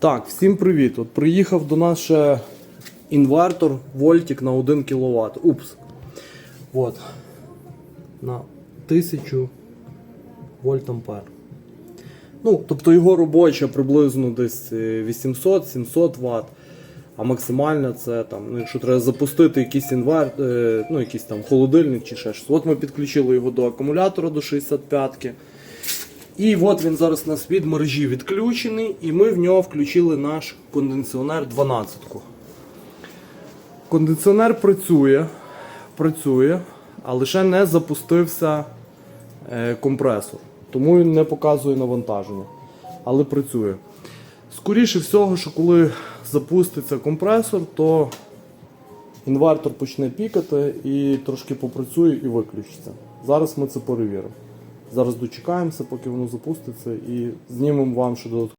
Так, всім привіт. От приїхав до нас ще інвертор Вольтик на 1 кВт. Упс. От. На 1000 вольтампер. Ну, тобто його робоча приблизно десь е, 800-700 Вт. А максимальна це там, ну, якщо треба запустити якийсь інвер... е, ну, якийсь там холодильник чи ще щось. От ми підключили його до акумулятора до 65-ки. І от він зараз у нас від мережі відключений, і ми в нього включили наш кондиціонер 12. Кондиціонер працює, працює, а лише не запустився е, компресор. Тому він не показує навантаження. Але працює. Скоріше всього, що коли запуститься компресор, то інвертор почне пікати і трошки попрацює і виключиться. Зараз ми це перевіримо. Зараз дочекаємося, поки воно запуститься, і знімемо вам ще додатково.